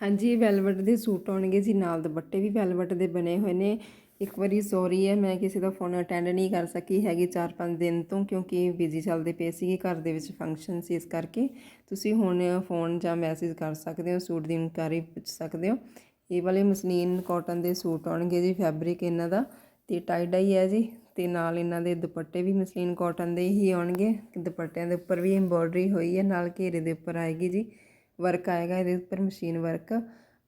ਹਾਂਜੀ ਇਹ ਵੈਲਵਟ ਦੇ ਸੂਟ ਆਉਣਗੇ ਜੀ, ਨਾਲ ਦੁਪੱਟੇ ਵੀ ਵੈਲਵਟ ਦੇ ਬਣੇ ਹੋਏ ਨੇ। ਇੱਕ ਵਾਰੀ ਸੌਰੀ ਹੈ, ਮੈਂ ਕਿਸੇ ਦਾ ਫੋਨ ਅਟੈਂਡ ਨਹੀਂ ਕਰ ਸਕੀ ਹੈਗੀ 4-5 ਦਿਨ ਤੋਂ, ਕਿਉਂਕਿ ਬਿਜ਼ੀ ਚੱਲਦੇ ਪਏ ਸੀਗੇ, ਘਰ ਦੇ ਵਿੱਚ ਫੰਕਸ਼ਨ ਸੀ ਇਸ ਕਰਕੇ। ਤੁਸੀਂ ਹੁਣ ਫੋਨ ਜਾਂ ਮੈਸੇਜ ਕਰ ਸਕਦੇ ਹੋ, ਸੂਟ ਦੀ ਇਨਕੁਆਰੀ ਪੁੱਛ ਸਕਦੇ ਹੋ। ਇਹ ਵਾਲੇ ਮਸਲੀਨ ਕਾਟਨ ਦੇ ਸੂਟ ਆਉਣਗੇ ਜੀ ਫੈਬਰਿਕ ਇਹਨਾਂ ਦਾ, ਤੇ ਟਾਈ ਡਾਈ ਹੈ ਜੀ, ਤੇ ਨਾਲ ਇਹਨਾਂ ਦੇ ਦੁਪੱਟੇ ਵੀ ਮਸਲੀਨ ਕਾਟਨ ਦੇ ਹੀ ਆਉਣਗੇ। ਦੁਪੱਟਿਆਂ ਦੇ ਉੱਪਰ ਵੀ ਐਮਬੋਡਰੀ ਹੋਈ ਹੈ, ਨਾਲ ਘੇਰੇ ਦੇ ਉੱਪਰ ਆਏਗੀ ਜੀ। ਵਰਕ ਆਏਗਾ, ਇਹਦੇ ਉੱਪਰ ਮਸ਼ੀਨ ਵਰਕ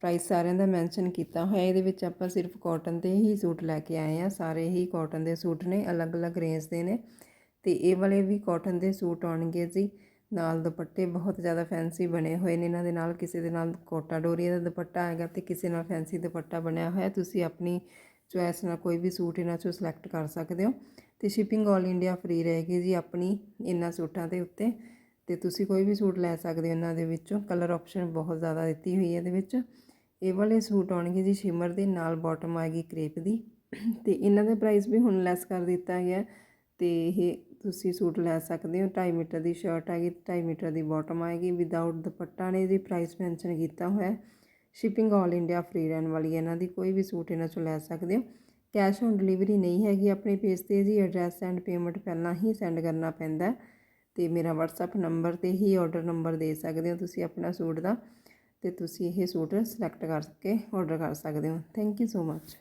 ਪ੍ਰਾਈਸ ਸਾਰਿਆਂ ਦਾ ਮੈਂਸ਼ਨ ਕੀਤਾ ਹੋਇਆ। ਇਹਦੇ ਵਿੱਚ ਆਪਾਂ ਸਿਰਫ ਕਾਟਨ ਦੇ ਹੀ ਸੂਟ ਲੈ ਕੇ ਆਏ ਆ ਸਾਰੇ ਹੀ ਕਾਟਨ ਦੇ ਸੂਟ ਨੇ, ਅਲੱਗ-ਅਲੱਗ ਰੇਂਜ ਦੇ ਨੇ। ਤੇ ਇਹ ਵਾਲੇ ਵੀ ਕਾਟਨ ਦੇ ਸੂਟ ਆਉਣਗੇ ਜੀ। ਨਾਲ ਦੁਪੱਟੇ ਬਹੁਤ ਜ਼ਿਆਦਾ ਫੈਂਸੀ ਬਣੇ ਹੋਏ ਨੇ। ਇਹਨਾਂ ਦੇ ਨਾਲ ਕਿਸੇ ਦੇ ਨਾਲ ਕੋਟਾ ਡੋਰੀ ਦਾ ਦੁਪੱਟਾ ਆਏਗਾ ਤੇ ਕਿਸੇ ਨਾਲ ਫੈਂਸੀ ਦੁਪੱਟਾ ਬਣਿਆ ਹੋਇਆ। ਤੁਸੀਂ ਆਪਣੀ ਚੁਆਇਸ ਨਾਲ ਕੋਈ ਵੀ ਸੂਟ ਇਹਨਾਂ ਚੋਂ ਸਿਲੈਕਟ ਕਰ ਸਕਦੇ ਹੋ। ਤੇ ਸ਼ਿਪਿੰਗ 올 ਇੰਡੀਆ ਫ੍ਰੀ ਰਹੇਗੀ ਜੀ ਆਪਣੀ ਇਹਨਾਂ ਸੂਟਾਂ ਦੇ ਉੱਤੇ। ਤੇ ਤੁਸੀਂ ਕੋਈ ਵੀ ਸੂਟ ਲੈ ਸਕਦੇ ਹੋ ਇਹਨਾਂ ਦੇ ਵਿੱਚੋਂ। ਕਲਰ ਆਪਸ਼ਨ ਬਹੁਤ ਜ਼ਿਆਦਾ ਦਿੱਤੀ ਹੋਈ ਹੈ ਇਹਦੇ ਵਿੱਚ। ਇਹ ਵਾਲੇ ਸੂਟ ਆਉਣਗੇ ਜੀ ਸ਼ਿਮਰ ਦੇ, ਨਾਲ ਬਾਟਮ ਆਏਗੀ ਕ੍ਰੇਪ ਦੀ। ਤੇ ਇਹਨਾਂ ਦਾ ਪ੍ਰਾਈਸ ਵੀ ਹੁਣ ਲੈਸ ਕਰ ਦਿੱਤਾ ਗਿਆ ਤੇ ਇਹ ਤੁਸੀਂ ਸੂਟ ਲੈ ਸਕਦੇ ਹੋ। 2.5 ਮੀਟਰ ਦੀ ਸ਼ਰਟ ਆਏਗੀ 2.5 ਮੀਟਰ ਦੀ ਬਾਟਮ ਆਏਗੀ ਵਿਦਆਊਟ ਦੁਪੱਟਾ ਨੇ ਜੀ ਪ੍ਰਾਈਸ ਮੈਂਸ਼ਨ ਕੀਤਾ ਹੋਇਆ ਸ਼ਿਪਿੰਗ 올 ਇੰਡੀਆ ਫ੍ਰੀ ਰਹਿਣ ਵਾਲੀ ਹੈ ਇਹਨਾਂ ਦੀ। ਕੋਈ ਵੀ ਸੂਟ ਇਹਨਾਂ ਚੋਂ ਲੈ ਸਕਦੇ ਹੋ। ਕੈਸ਼ ਔਨ ਡਿਲੀਵਰੀ ਨਹੀਂ ਹੈਗੀ। ਆਪਣੇ ਪੇਜ ਤੇ ਜੀ ਐਡਰੈਸ ਐਂਡ ਪੇਮੈਂਟ ਪਹਿਲਾਂ ਹੀ ਸੈਂਡ ਕਰਨਾ ਪੈਂਦਾ ਹੈ। ਤੇ ਮੇਰਾ WhatsApp ਨੰਬਰ ਤੇ ਹੀ ਆਰਡਰ ਨੰਬਰ ਦੇ ਸਕਦੇ ਹੋ ਤੁਸੀਂ ਆਪਣਾ ਸੂਟ ਦਾ ਤੇ ਤੁਸੀਂ ਇਹ ਸੂਟ ਸਿਲੈਕਟ ਕਰਕੇ ਆਰਡਰ ਕਰ ਸਕਦੇ ਹੋ। Thank you so much